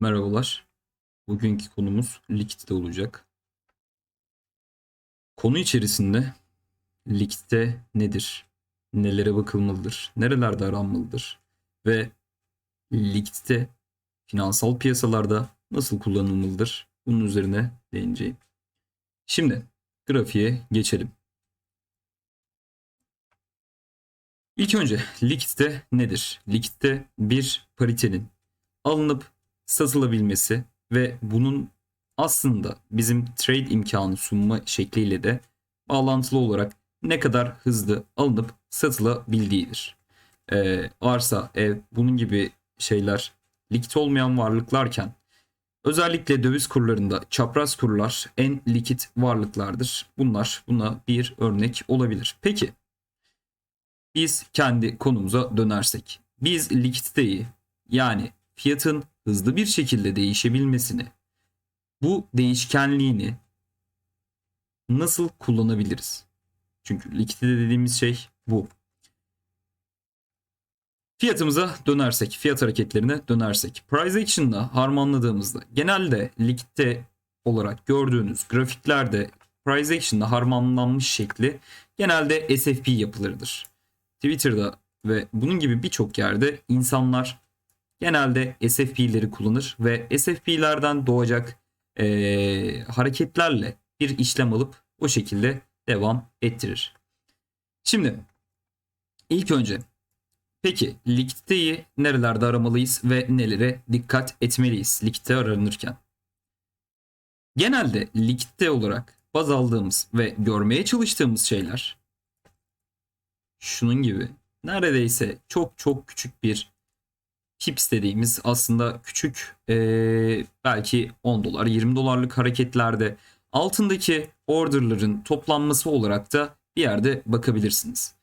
Merhabalar. Bugünkü konumuz likidite olacak. Konu içerisinde likidite nedir? Nelere bakılmalıdır? Nerelerde aranmalıdır? Ve likidite finansal piyasalarda nasıl kullanılmalıdır? Bunun üzerine değineceğim. Şimdi grafiğe geçelim. İlk önce likidite nedir? Likidite bir paritenin alınıp satılabilmesi ve bunun aslında bizim trade imkanı sunma şekliyle de bağlantılı olarak ne kadar hızlı alınıp satılabildiğidir. Ee, arsa, ev, bunun gibi şeyler likit olmayan varlıklarken özellikle döviz kurlarında çapraz kurlar en likit varlıklardır. Bunlar buna bir örnek olabilir. Peki biz kendi konumuza dönersek biz likiditeyi yani fiyatın hızlı bir şekilde değişebilmesini, bu değişkenliğini nasıl kullanabiliriz? Çünkü likidite dediğimiz şey bu. Fiyatımıza dönersek, fiyat hareketlerine dönersek, price action'la harmanladığımızda genelde likidite olarak gördüğünüz grafiklerde price action'la harmanlanmış şekli genelde SFP yapılarıdır. Twitter'da ve bunun gibi birçok yerde insanlar genelde SFP'leri kullanır ve SFP'lerden doğacak e, hareketlerle bir işlem alıp o şekilde devam ettirir. Şimdi ilk önce peki likiditeyi nerelerde aramalıyız ve nelere dikkat etmeliyiz likidite aranırken? Genelde likidite olarak baz aldığımız ve görmeye çalıştığımız şeyler şunun gibi neredeyse çok çok küçük bir pips dediğimiz aslında küçük e, belki 10 dolar 20 dolarlık hareketlerde altındaki orderların toplanması olarak da bir yerde bakabilirsiniz.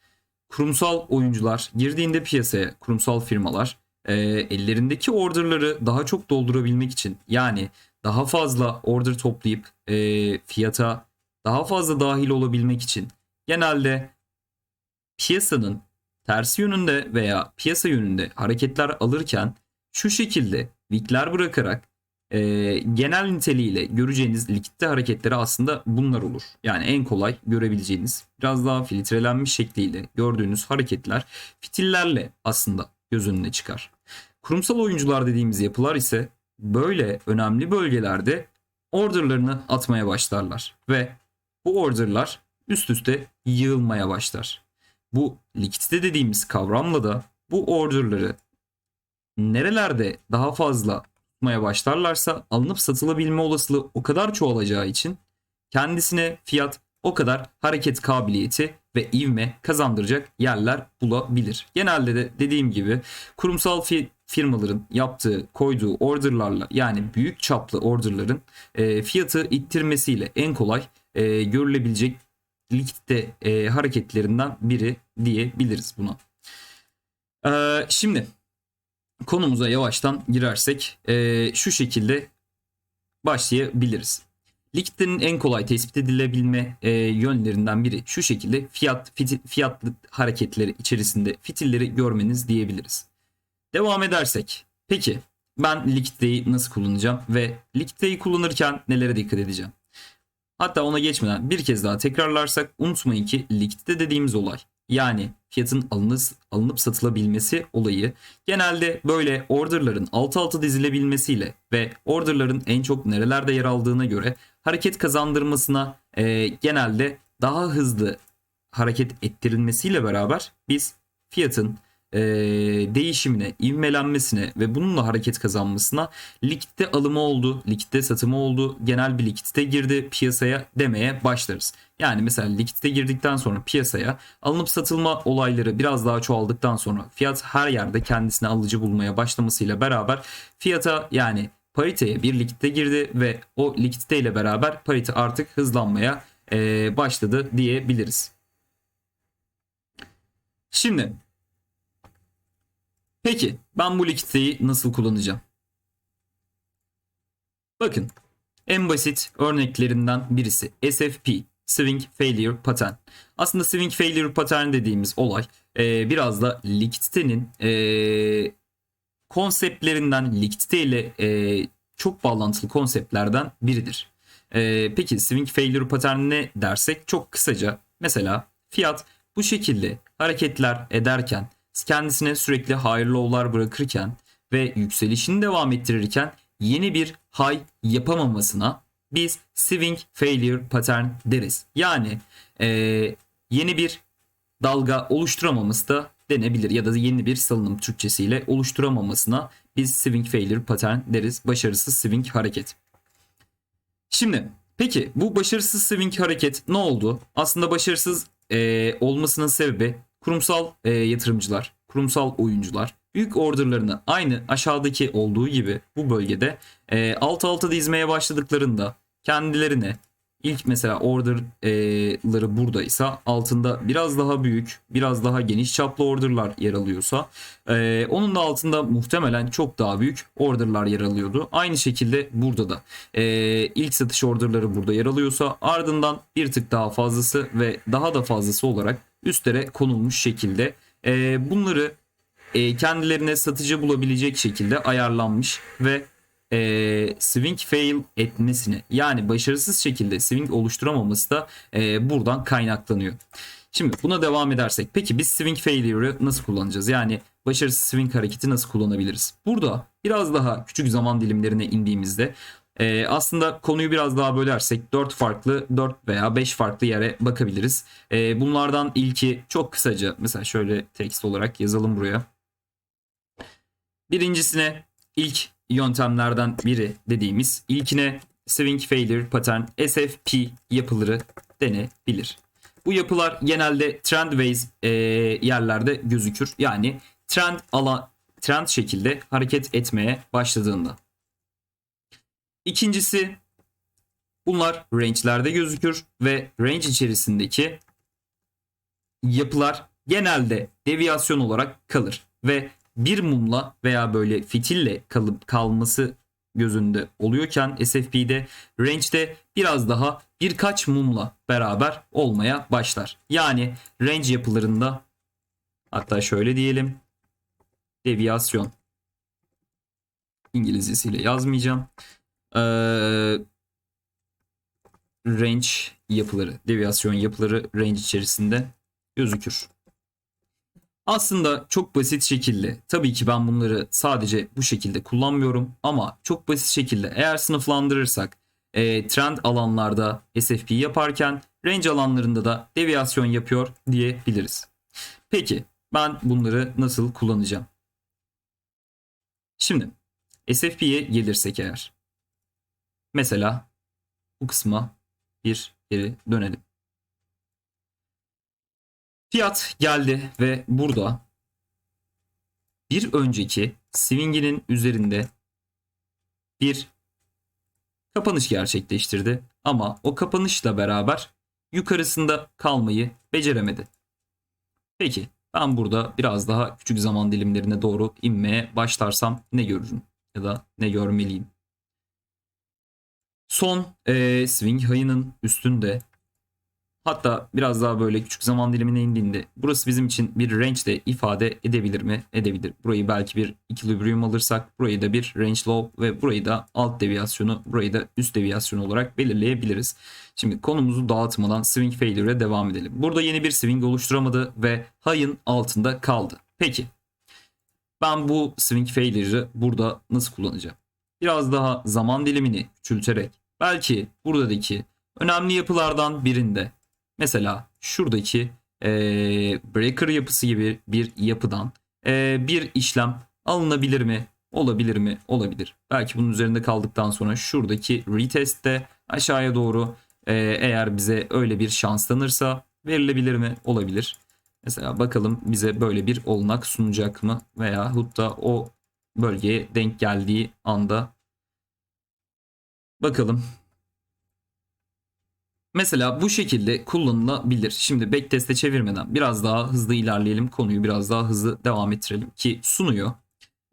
Kurumsal oyuncular girdiğinde piyasaya kurumsal firmalar e, ellerindeki orderları daha çok doldurabilmek için yani daha fazla order toplayıp e, fiyata daha fazla dahil olabilmek için genelde piyasanın tersi yönünde veya piyasa yönünde hareketler alırken şu şekilde wickler bırakarak e, genel niteliğiyle göreceğiniz likitte hareketleri aslında bunlar olur. Yani en kolay görebileceğiniz biraz daha filtrelenmiş şekliyle gördüğünüz hareketler fitillerle aslında göz önüne çıkar. Kurumsal oyuncular dediğimiz yapılar ise böyle önemli bölgelerde orderlarını atmaya başlarlar ve bu orderlar üst üste yığılmaya başlar. Bu likidite dediğimiz kavramla da bu orderları nerelerde daha fazla tutmaya başlarlarsa alınıp satılabilme olasılığı o kadar çoğalacağı için kendisine fiyat o kadar hareket kabiliyeti ve ivme kazandıracak yerler bulabilir. Genelde de dediğim gibi kurumsal fi firmaların yaptığı, koyduğu orderlarla yani büyük çaplı orderların e, fiyatı ittirmesiyle en kolay e, görülebilecek likidite e, hareketlerinden biri diyebiliriz buna. E, şimdi konumuza yavaştan girersek e, şu şekilde başlayabiliriz. Likiditenin en kolay tespit edilebilme e, yönlerinden biri şu şekilde fiyat fitil, fiyatlı hareketleri içerisinde fitilleri görmeniz diyebiliriz. Devam edersek peki ben likiditeyi nasıl kullanacağım ve likiditeyi kullanırken nelere dikkat edeceğim? Hatta ona geçmeden bir kez daha tekrarlarsak unutmayın ki likidite dediğimiz olay yani fiyatın alınıp, alınıp satılabilmesi olayı genelde böyle orderların alt alta dizilebilmesiyle ve orderların en çok nerelerde yer aldığına göre hareket kazandırmasına e, genelde daha hızlı hareket ettirilmesiyle beraber biz fiyatın e, değişimine, ivmelenmesine ve bununla hareket kazanmasına likitte alımı oldu, likitte satımı oldu, genel bir likitte girdi piyasaya demeye başlarız. Yani mesela likitte girdikten sonra piyasaya alınıp satılma olayları biraz daha çoğaldıktan sonra fiyat her yerde kendisine alıcı bulmaya başlamasıyla beraber fiyata yani pariteye bir likitte girdi ve o likitte ile beraber parite artık hızlanmaya e, başladı diyebiliriz. Şimdi Peki ben bu likiditeyi nasıl kullanacağım? Bakın en basit örneklerinden birisi SFP Swing Failure Pattern. Aslında Swing Failure Pattern dediğimiz olay e, biraz da likiditenin e, konseptlerinden likidite ile e, çok bağlantılı konseptlerden biridir. Peki swing failure pattern ne dersek çok kısaca mesela fiyat bu şekilde hareketler ederken kendisine sürekli high low'lar bırakırken ve yükselişini devam ettirirken yeni bir high yapamamasına biz swing failure pattern deriz. Yani e, yeni bir dalga oluşturamaması da denebilir ya da yeni bir salınım Türkçesiyle oluşturamamasına biz swing failure pattern deriz. Başarısız swing hareket. Şimdi peki bu başarısız swing hareket ne oldu? Aslında başarısız e, olmasının sebebi kurumsal e, yatırımcılar, kurumsal oyuncular büyük orderlarını aynı aşağıdaki olduğu gibi bu bölgede e, alt alta dizmeye başladıklarında kendilerine ilk mesela orderları buradaysa altında biraz daha büyük, biraz daha geniş çaplı orderlar yer alıyorsa e, onun da altında muhtemelen çok daha büyük orderlar yer alıyordu. Aynı şekilde burada da e, ilk satış orderları burada yer alıyorsa ardından bir tık daha fazlası ve daha da fazlası olarak üstlere konulmuş şekilde e, bunları e, kendilerine satıcı bulabilecek şekilde ayarlanmış ve e, swing fail etmesini yani başarısız şekilde swing oluşturamaması da e, buradan kaynaklanıyor. Şimdi buna devam edersek peki biz swing failure'ı nasıl kullanacağız? Yani başarısız swing hareketi nasıl kullanabiliriz? Burada biraz daha küçük zaman dilimlerine indiğimizde e, aslında konuyu biraz daha bölersek 4 farklı 4 veya 5 farklı yere bakabiliriz. E, bunlardan ilki çok kısaca mesela şöyle text olarak yazalım buraya. Birincisine ilk yöntemlerden biri dediğimiz ilkine swing failure pattern SFP yapıları denebilir. Bu yapılar genelde trendways e, yerlerde gözükür. Yani trend ala trend şekilde hareket etmeye başladığında. İkincisi bunlar range'lerde gözükür ve range içerisindeki yapılar genelde deviyasyon olarak kalır ve bir mumla veya böyle fitille kalıp kalması gözünde oluyorken SFP'de range'de biraz daha birkaç mumla beraber olmaya başlar. Yani range yapılarında hatta şöyle diyelim deviyasyon İngilizcesiyle yazmayacağım. Ee, range yapıları, deviyasyon yapıları range içerisinde gözükür. Aslında çok basit şekilde tabii ki ben bunları sadece bu şekilde kullanmıyorum ama çok basit şekilde eğer sınıflandırırsak e, trend alanlarda SFP yaparken range alanlarında da deviyasyon yapıyor diyebiliriz. Peki ben bunları nasıl kullanacağım? Şimdi SFP'ye gelirsek eğer mesela bu kısma bir geri dönelim. Fiyat geldi ve burada bir önceki swing'inin üzerinde bir kapanış gerçekleştirdi. Ama o kapanışla beraber yukarısında kalmayı beceremedi. Peki ben burada biraz daha küçük zaman dilimlerine doğru inmeye başlarsam ne görürüm ya da ne görmeliyim? Son e, swing high'ının üstünde Hatta biraz daha böyle küçük zaman dilimine indiğinde burası bizim için bir range de ifade edebilir mi? Edebilir. Burayı belki bir equilibrium alırsak burayı da bir range low ve burayı da alt deviyasyonu burayı da üst deviyasyonu olarak belirleyebiliriz. Şimdi konumuzu dağıtmadan swing failure'e devam edelim. Burada yeni bir swing oluşturamadı ve high'ın altında kaldı. Peki ben bu swing failure'ı burada nasıl kullanacağım? Biraz daha zaman dilimini küçülterek belki buradaki önemli yapılardan birinde Mesela şuradaki e, breaker yapısı gibi bir yapıdan e, bir işlem alınabilir mi? Olabilir mi? Olabilir. Belki bunun üzerinde kaldıktan sonra şuradaki retestte aşağıya doğru e, eğer bize öyle bir şans tanırsa verilebilir mi? Olabilir. Mesela bakalım bize böyle bir olanak sunacak mı? Veya da o bölgeye denk geldiği anda bakalım Mesela bu şekilde kullanılabilir. Şimdi backtest'e çevirmeden biraz daha hızlı ilerleyelim. Konuyu biraz daha hızlı devam ettirelim ki sunuyor.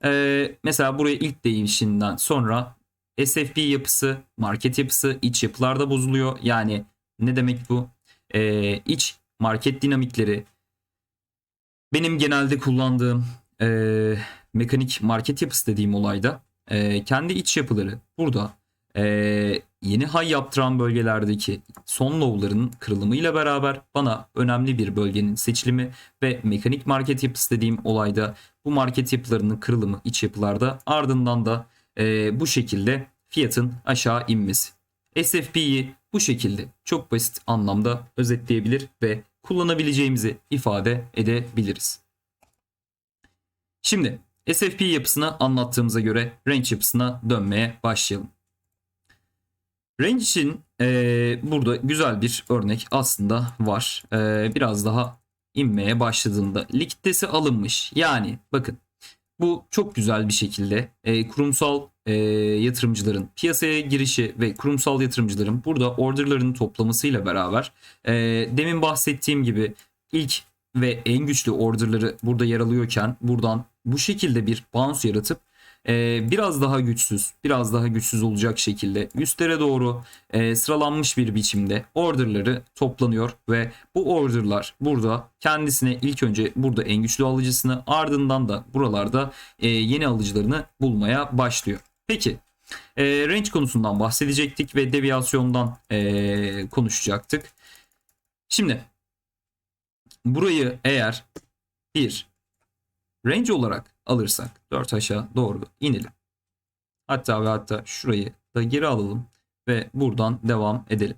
Ee, mesela buraya ilk değişinden sonra SFP yapısı, market yapısı, iç yapılarda bozuluyor. Yani ne demek bu? Ee, iç market dinamikleri benim genelde kullandığım e, mekanik market yapısı dediğim olayda e, kendi iç yapıları burada e, yeni high yaptıran bölgelerdeki son low'ların kırılımıyla beraber bana önemli bir bölgenin seçilimi ve mekanik market yapısı dediğim olayda bu market yapılarının kırılımı iç yapılarda ardından da e, bu şekilde fiyatın aşağı inmesi. SFP'yi bu şekilde çok basit anlamda özetleyebilir ve kullanabileceğimizi ifade edebiliriz. Şimdi SFP yapısını anlattığımıza göre range yapısına dönmeye başlayalım. Range için e, burada güzel bir örnek aslında var. E, biraz daha inmeye başladığında likiditesi alınmış. Yani bakın bu çok güzel bir şekilde e, kurumsal e, yatırımcıların piyasaya girişi ve kurumsal yatırımcıların burada orderlarını toplamasıyla beraber e, demin bahsettiğim gibi ilk ve en güçlü orderları burada yer alıyorken buradan bu şekilde bir bounce yaratıp e, biraz daha güçsüz, biraz daha güçsüz olacak şekilde üstlere doğru e, sıralanmış bir biçimde orderları toplanıyor ve bu orderlar burada kendisine ilk önce burada en güçlü alıcısını ardından da buralarda e, yeni alıcılarını bulmaya başlıyor. Peki e, range konusundan bahsedecektik ve deviyasyondan e, konuşacaktık. Şimdi burayı eğer bir range olarak alırsak 4 aşağı doğru inelim. Hatta ve hatta şurayı da geri alalım ve buradan devam edelim.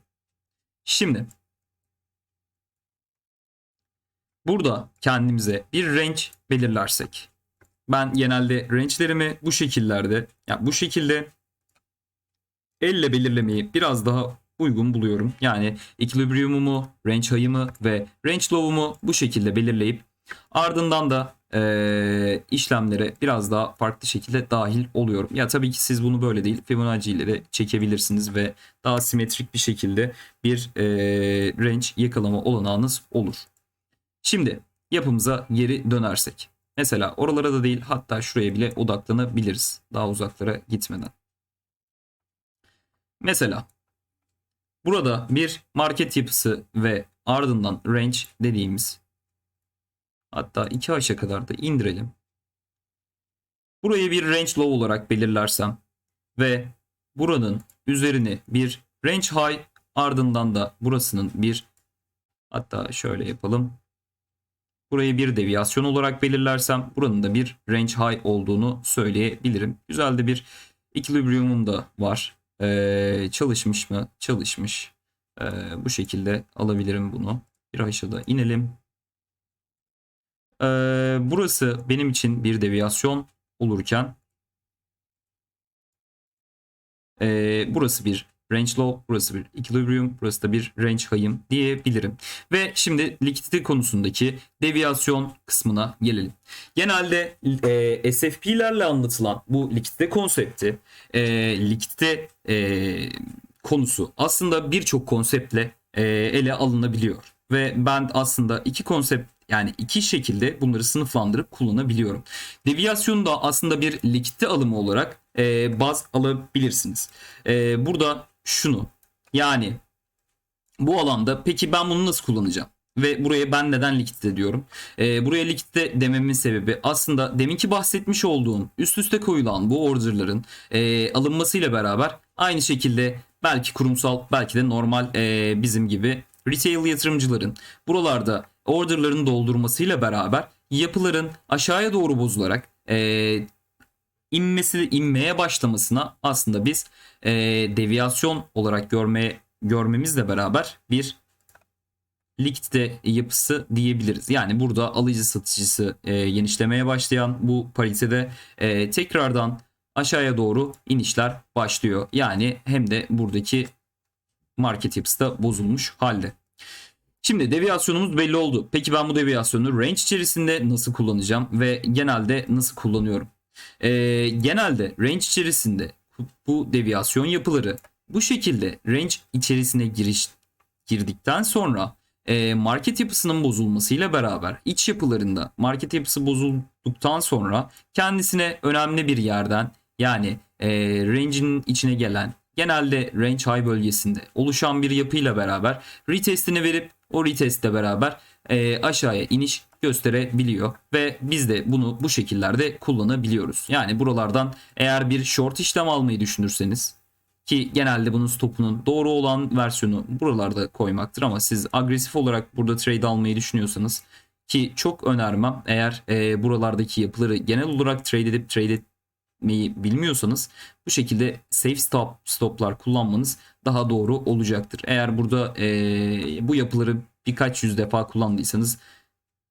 Şimdi burada kendimize bir range belirlersek ben genelde range'lerimi bu şekillerde yani bu şekilde elle belirlemeyi biraz daha uygun buluyorum. Yani equilibrium'umu, range high'ımı ve range low'umu bu şekilde belirleyip ardından da e, işlemlere biraz daha farklı şekilde dahil oluyorum. Ya tabii ki siz bunu böyle değil Fibonacci ile de çekebilirsiniz ve daha simetrik bir şekilde bir e, range yakalama olanağınız olur. Şimdi yapımıza geri dönersek. Mesela oralara da değil hatta şuraya bile odaklanabiliriz daha uzaklara gitmeden. Mesela burada bir market yapısı ve ardından range dediğimiz hatta 2H'a kadar da indirelim. Burayı bir range low olarak belirlersem ve buranın üzerini bir range high ardından da burasının bir hatta şöyle yapalım. Burayı bir deviyasyon olarak belirlersem buranın da bir range high olduğunu söyleyebilirim. Güzel de bir equilibrium'um da var. Ee, çalışmış mı? Çalışmış. Ee, bu şekilde alabilirim bunu. Bir aşağıda inelim. Ee, burası benim için bir deviyasyon olurken e, burası bir range low, burası bir equilibrium, burası da bir range high'ım diyebilirim. Ve şimdi likidite konusundaki deviyasyon kısmına gelelim. Genelde e, SFP'lerle anlatılan bu likidite konsepti, e, likidite e, konusu aslında birçok konseptle e, ele alınabiliyor. Ve ben aslında iki konsept yani iki şekilde bunları sınıflandırıp kullanabiliyorum. Deviyasyonu da aslında bir likitte alımı olarak e, baz alabilirsiniz. E, burada şunu yani bu alanda peki ben bunu nasıl kullanacağım? Ve buraya ben neden likitte diyorum. E, buraya likitte dememin sebebi aslında deminki bahsetmiş olduğum üst üste koyulan bu orderların e, alınmasıyla beraber aynı şekilde belki kurumsal belki de normal e, bizim gibi retail yatırımcıların buralarda orderların doldurmasıyla beraber yapıların aşağıya doğru bozularak e, inmesi inmeye başlamasına aslında biz e, deviyasyon olarak görmeye görmemizle beraber bir likidite yapısı diyebiliriz. Yani burada alıcı satıcısı e, genişlemeye başlayan bu paritede e, tekrardan aşağıya doğru inişler başlıyor. Yani hem de buradaki market yapısı da bozulmuş halde. Şimdi deviyasyonumuz belli oldu. Peki ben bu deviyasyonu range içerisinde nasıl kullanacağım ve genelde nasıl kullanıyorum? Ee, genelde range içerisinde bu deviyasyon yapıları bu şekilde range içerisine giriş girdikten sonra e, market yapısının bozulmasıyla beraber iç yapılarında market yapısı bozulduktan sonra kendisine önemli bir yerden yani e, range'in içine gelen genelde range high bölgesinde oluşan bir yapıyla beraber retestini verip o retestle beraber e, aşağıya iniş gösterebiliyor ve biz de bunu bu şekillerde kullanabiliyoruz. Yani buralardan eğer bir short işlem almayı düşünürseniz ki genelde bunun stopunun doğru olan versiyonu buralarda koymaktır ama siz agresif olarak burada trade almayı düşünüyorsanız ki çok önermem eğer e, buralardaki yapıları genel olarak trade edip trade etmeyi bilmiyorsanız bu şekilde safe stop stoplar kullanmanız daha doğru olacaktır. Eğer burada e, bu yapıları birkaç yüz defa kullandıysanız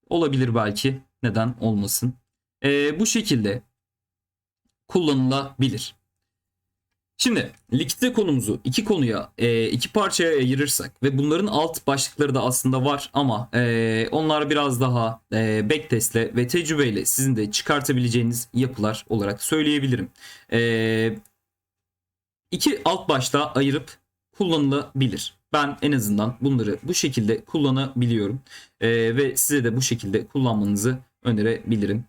olabilir belki neden olmasın. E, bu şekilde kullanılabilir. Şimdi likidite konumuzu iki konuya, e, iki parçaya ayırırsak ve bunların alt başlıkları da aslında var ama e, onlar biraz daha e, backtestle ve tecrübeyle sizin de çıkartabileceğiniz yapılar olarak söyleyebilirim. İki alt başta ayırıp kullanılabilir. Ben en azından bunları bu şekilde kullanabiliyorum ve size de bu şekilde kullanmanızı önerebilirim.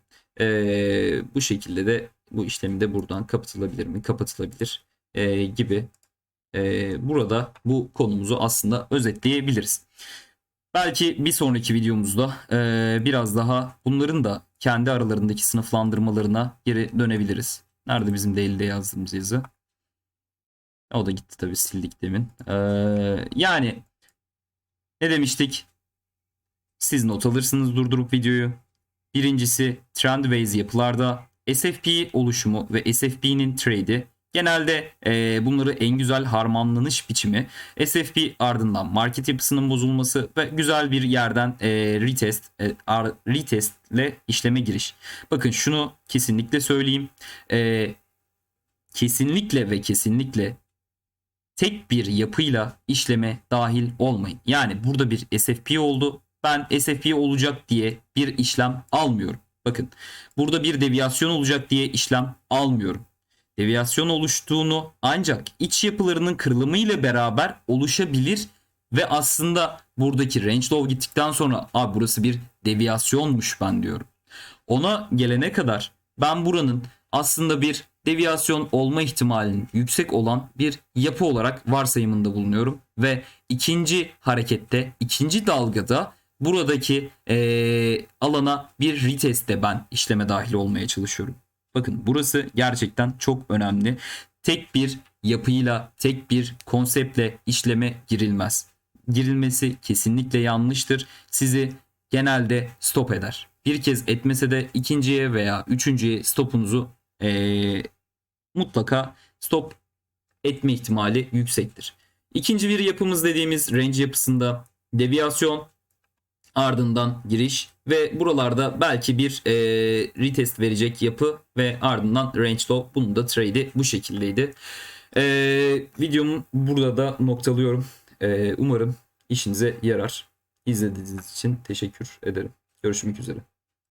Bu şekilde de bu işlemi de buradan kapatılabilir mi? Kapatılabilir e, gibi e, burada bu konumuzu aslında özetleyebiliriz. Belki bir sonraki videomuzda e, biraz daha bunların da kendi aralarındaki sınıflandırmalarına geri dönebiliriz. Nerede bizim değilde yazdığımız yazı? O da gitti tabii sildik demin. E, yani ne demiştik? Siz not alırsınız durdurup videoyu. Birincisi Trendways yapılarda SFP oluşumu ve SFP'nin trade'i Genelde e, bunları en güzel harmanlanış biçimi SFP ardından market yapısının bozulması ve güzel bir yerden e, retest e, retest ile işleme giriş. Bakın şunu kesinlikle söyleyeyim. E, kesinlikle ve kesinlikle tek bir yapıyla işleme dahil olmayın. Yani burada bir SFP oldu. Ben SFP olacak diye bir işlem almıyorum. Bakın burada bir deviyasyon olacak diye işlem almıyorum deviyasyon oluştuğunu ancak iç yapılarının kırılımı ile beraber oluşabilir ve aslında buradaki range low gittikten sonra abi burası bir deviyasyonmuş ben diyorum. Ona gelene kadar ben buranın aslında bir deviyasyon olma ihtimalinin yüksek olan bir yapı olarak varsayımında bulunuyorum ve ikinci harekette, ikinci dalgada buradaki ee, alana bir retestte ben işleme dahil olmaya çalışıyorum. Bakın burası gerçekten çok önemli. Tek bir yapıyla, tek bir konseptle işleme girilmez. Girilmesi kesinlikle yanlıştır. Sizi genelde stop eder. Bir kez etmese de ikinciye veya üçüncüye stopunuzu ee, mutlaka stop etme ihtimali yüksektir. İkinci bir yapımız dediğimiz range yapısında deviyasyon ardından giriş ve buralarda belki bir e, retest verecek yapı ve ardından range low bunun da trade'i bu şekildeydi. E, videomu burada da noktalıyorum. E, umarım işinize yarar. İzlediğiniz için teşekkür ederim. Görüşmek üzere.